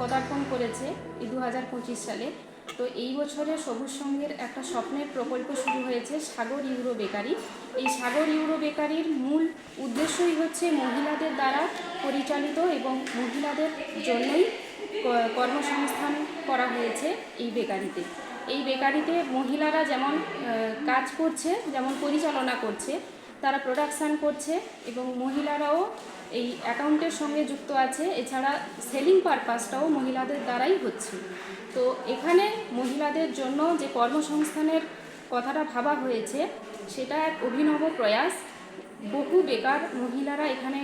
পদার্পণ করেছে এই দু হাজার পঁচিশ সালে। তো এই বছরে সবুজ সংঘের একটা স্বপ্নের প্রকল্প শুরু হয়েছে সাগর ইউরো বেকারি। এই সাগর ইউরো বেকারির মূল উদ্দেশ্যই হচ্ছে মহিলাদের দ্বারা পরিচালিত এবং মহিলাদের জন্যই কর্মসংস্থান করা হয়েছে এই বেকারিতে। এই বেকারিতে মহিলারা যেমন কাজ করছে, যেমন পরিচালনা করছে তারা প্রোডাকশান করছে এবং মহিলারাও এই অ্যাকাউন্টের সঙ্গে যুক্ত আছে। এছাড়া সেলিং পারপাসটাও মহিলাদের দ্বারাই হচ্ছে। তো এখানে মহিলাদের জন্য যে কর্মসংস্থানের কথাটা ভাবা হয়েছে, সেটা এক অভিনব প্রয়াস। বহু বেকার মহিলারা এখানে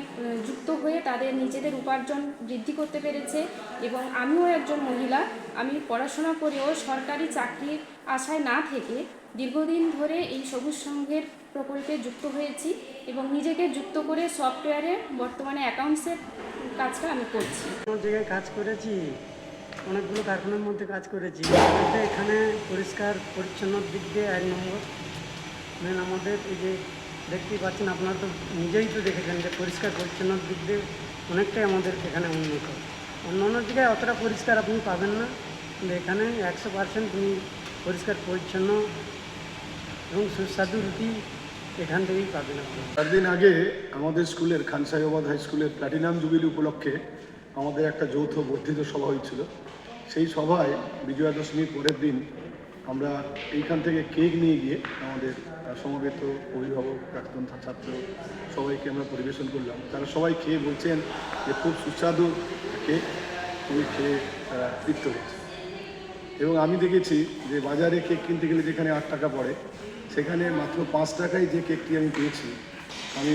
যুক্ত হয়ে তাদের নিজেদের উপার্জন বৃদ্ধি করতে পেরেছে এবং আমিও একজন মহিলা। আমি পড়াশোনা করেও সরকারি চাকরির আশায় না থেকে দীর্ঘদিন ধরে এই সবুজ সংঘের প্রকল্পে যুক্ত হয়েছি এবং নিজেকে যুক্ত করে সফটওয়্যারে বর্তমানে অ্যাকাউন্টসের কাজটা আমি করছি। অনেক জায়গায় কাজ করেছি? অনেকগুলো কারখানার মধ্যে কাজ করেছি। এখানে পরিষ্কার পরিচ্ছন্নর দিক দিয়ে এক নম্বর। মেন আমাদের এই যে দেখতেই পাচ্ছেন, আপনারা তো নিজেই তো দেখেছেন যে পরিষ্কার পরিচ্ছন্নর দিক দিয়ে অনেকটাই আমাদের এখানে উন্নত। অন্য অন্য জায়গায় অতটা পরিষ্কার আপনি পাবেন না, কিন্তু এখানে একশো পার্সেন্ট তুমি পরিষ্কার, পরিচ্ছন্ন এবং সুস্বাদু রুটি এখান থেকেই পাবেন আপনি। চার দিন আগে আমাদের স্কুলের খান সাহেবাবাদ হাই স্কুলের প্ল্যাটিনাম জুবিলি উপলক্ষে আমাদের একটা যৌথ বর্ধিত সভা হয়েছিল। সেই সভায় বিজয়া দশমীর পরের দিন আমরা এইখান থেকে কেক নিয়ে গিয়ে আমাদের সমবেত অভিভাবক, প্রাক্তন ছাত্র সবাইকে আমরা পরিবেশন করলাম। তারা সবাই খেয়ে বলছেন যে খুব সুস্বাদু কেক, খুবই খেয়ে তৃপ্ত হয়েছে। এবং আমি দেখেছি যে বাজারে কেক কিনতে গেলে যেখানে আট টাকা পড়ে, সেখানে মাত্র পাঁচ টাকায় যে কেকটি আমি পেয়েছি, আমি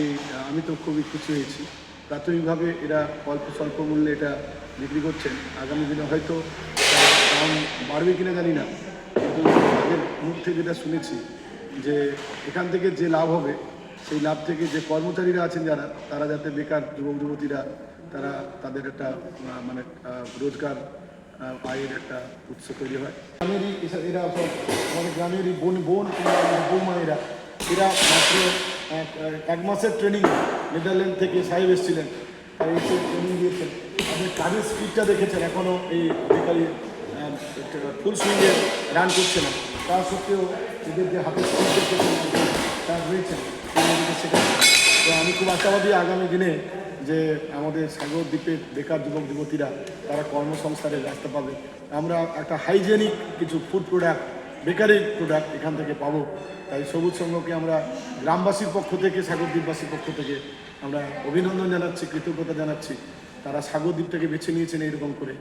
আমি তো খুবই খুশি হয়েছি। প্রাথমিকভাবে এরা অল্প স্বল্প মূল্যে এটা বিক্রি করছেন। আগামী দিনে হয়তো দাম বাড়বে কিনা জানি না। তাদের মুখ থেকে যেটা শুনেছি যে এখান থেকে যে লাভ হবে, সেই লাভ থেকে যে কর্মচারীরা আছেন যারা, তারা যাতে বেকার যুবক, যুবতীরা, তারা তাদের একটা মানে রোজগার আয়ের একটা উৎস তৈরি হয়। গ্রামেরই এরা সব, আমাদের গ্রামেরই বোন বোন আমাদের বৌমায়েরা, এরা মাত্র এক মাসের ট্রেনিং নেদারল্যান্ড থেকে সাহেব এসেছিলেন। আর এসে ট্রেনিং দিয়েছেন। আপনি কাজের স্পিডটা দেখেছেন এখনও এই বেকারি ফুল সুইংয়ে রান করছে না। তা সত্ত্বেও এদের যে স্পিড দেখেছেন রয়েছেন তো আমি খুব আশাবাদী আগামী দিনে যে আমাদের সাগর দ্বীপের বেকার যুবক যুবতীরা তারা কর্মসংস্থানের রাস্তা পাবে। আমরা একটা হাইজেনিক কিছু ফুড প্রোডাক্ট, বেকারি প্রোডাক্ট এখান থেকে পাবো। তাই সবুজ সংঘকে আমরা গ্রামবাসীর পক্ষ থেকে, সাগর দ্বীপবাসীর পক্ষ থেকে আমরা অভিনন্দন জানাচ্ছি, কৃতজ্ঞতা জানাচ্ছি। তারা সাগর দ্বীপটাকে বেছে নিয়েছেন এইরকম করে।